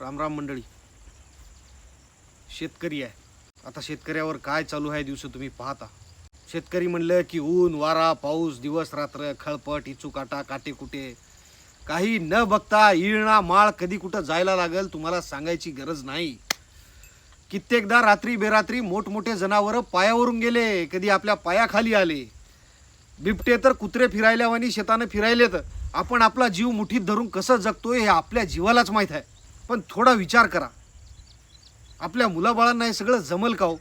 रामराम मंडळी. शेतकरी आहे. आता शेतकऱ्यावर काय चालू आहे दिवस तुम्ही पाहता. शेतकरी म्हणलं की ऊन वारा पाऊस दिवस रात्र खळपट इचूकाटा काटे कुटे काही न बघता इळणा माळ कधी कुठं जायला लागल तुम्हाला सांगायची गरज नाही. कित्येकदा रात्री बेरात्री मोठमोठे जनावरं पायावरून गेले कधी आपल्या पायाखाली आले. बिबटे तर कुत्रे फिरायल्यावानी शेतानं फिरायलेत. आपण आपला जीव मुठीत धरून कसं जगतोय हे आपल्या जीवालाच माहीत आहे. पण थोडा विचार करा. आपल्या मुलाबाळांना हे सगळं जमल का हो?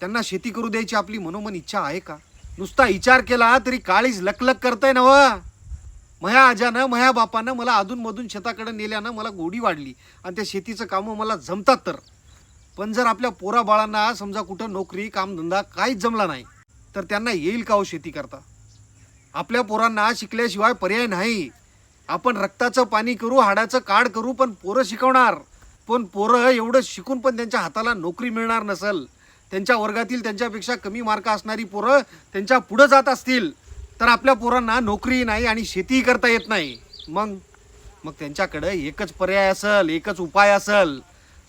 त्यांना शेती करू द्यायची आपली मनोमन इच्छा आहे का? नुसता विचार केला तरी काळीज लकलक करतंय ना व मह्या आजानं मह्या बापानं मला अधूनमधून शेताकडे नेल्यानं मला गोडी वाढली आणि त्या शेतीचं कामं मला जमतात तर. पण जर आपल्या पोरा बाळांना समजा कुठं नोकरी कामधंदा काहीच जमला नाही तर त्यांना येईल का हो शेती करता? आपल्या पोरांना शिकल्याशिवाय पर्याय नाही. आपण रक्ताचं पाणी करू हाडाचं काढ करू पण पोरं शिकवणार. पण पोरं एवढं शिकून पण त्यांच्या हाताला नोकरी मिळणार नसल. त्यांच्या वर्गातील त्यांच्यापेक्षा कमी मार्क असणारी पोरं त्यांच्या पुढं जात असतील. तर आपल्या पोरांना नोकरी नाही आणि शेतीही करता येत नाही. मग? मग त्यांच्याकडं एकच पर्याय असल एकच उपाय असल.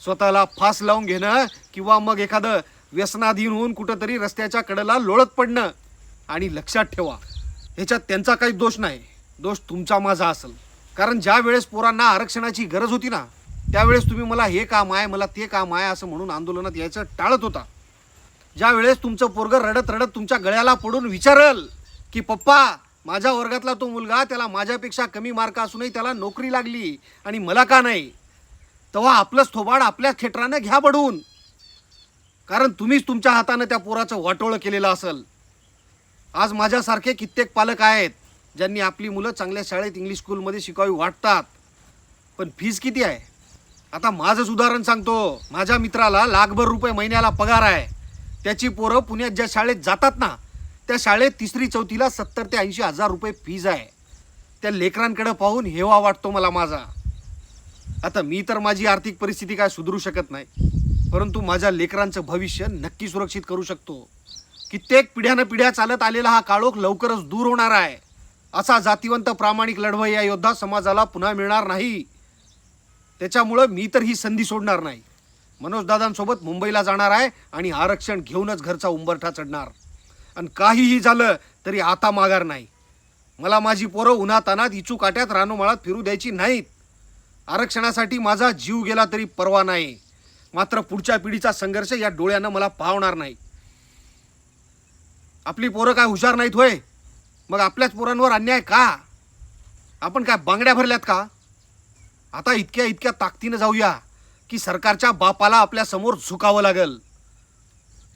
स्वतःला फास लावून घेणं किंवा मग एखादं व्यसनाधीन होऊन कुठंतरी रस्त्याच्या कडेला लोळत पडणं आणि लक्षात ठेवा. ह्याच्यात त्यांचा काही दोष नाही. दोष तुमचा माझा असेल. कारण ज्या वेळेस पोरांना आरक्षणाची गरज होती ना त्यावेळेस तुम्ही मला हे काम आहे मला ते काम आहे असं म्हणून आंदोलनात यायचं टाळत होता. ज्या वेळेस तुमचं पोरगर रडत रडत तुमच्या गळ्याला पडून विचारल की पप्पा माझ्या वर्गातला तो मुलगा त्याला माझ्यापेक्षा कमी मार्क असूनही त्याला नोकरी लागली आणि मला का नाही? तेव्हा आपलंच थोबाड आपल्या खेटरानं घ्या बडवून कारण तुम्हीच तुमच्या हातानं त्या पोराचं वाटोळं केलेलं असेल. आज माझ्यासारखे कित्येक पालक आहेत ज्यांनी आपली मुलं चांगल्या शाळेत इंग्लिश स्कूलमध्ये शिकावी वाटतात. पण फीज किती आहे? आता माझंच उदाहरण सांगतो. माझ्या मित्राला लाखभर रुपये महिन्याला पगार आहे. त्याची पोरं पुण्यात ज्या शाळेत जातात ना त्या शाळेत तिसरी चौथीला सत्तर ते ऐंशी हजार रुपये फीज आहे. त्या लेकरांकडे पाहून हेवा वाटतो मला माझा. आता मी तर माझी आर्थिक परिस्थिती काय सुधरू शकत नाही. परंतु माझ्या लेकरांचं भविष्य नक्की सुरक्षित करू शकतो. कित्येक पिढ्यानं पिढ्या चालत आलेला हा काळोख लवकरच दूर होणार आहे. असा जातिवंत प्रामाणिक लढवय या योद्धा समाजाला पुन्हा मिळणार नाही. त्याच्यामुळं मी तर ही संधी सोडणार नाही. मनोजदादांसोबत मुंबईला जाणार आहे आणि आरक्षण घेऊनच घरचा उंबरठा चढणार. आणि काहीही झालं तरी आता माघार नाही. मला माझी पोरं उन्हातानात इचू काट्यात रानोमाळात फिरू द्यायची नाहीत. आरक्षणासाठी माझा जीव गेला तरी परवा नाही. मात्र पुढच्या पिढीचा संघर्ष या डोळ्यानं मला पावणार नाही. आपली पोरं काय हुशार नाहीत होय? मग आपल्याच पोरांवर अन्याय का? आपण काय बांगड्या भरल्यात का? आता इतक्या इतक्या ताकदीनं जाऊया की सरकारच्या बापाला आपल्यासमोर झुकावं लागेल.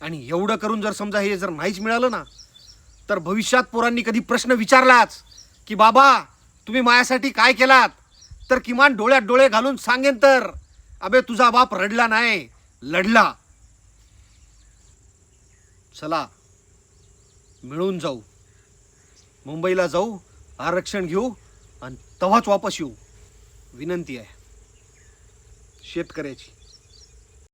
आणि एवढं करून जर समजा हे जर नाहीच मिळालं ना तर भविष्यात पोरांनी कधी प्रश्न विचारलाच की बाबा तुम्ही माझ्यासाठी काय केलात? तर किमान डोळ्यात डोळे घालून सांगेन तर. अबे तुझा बाप रडला नाही लढला. चला मिळून जाऊ. मुंबईला जाऊ आरक्षण घेऊ आणि तव्हाच वापस येऊ. विनंती आहे. शेतकऱ्याची.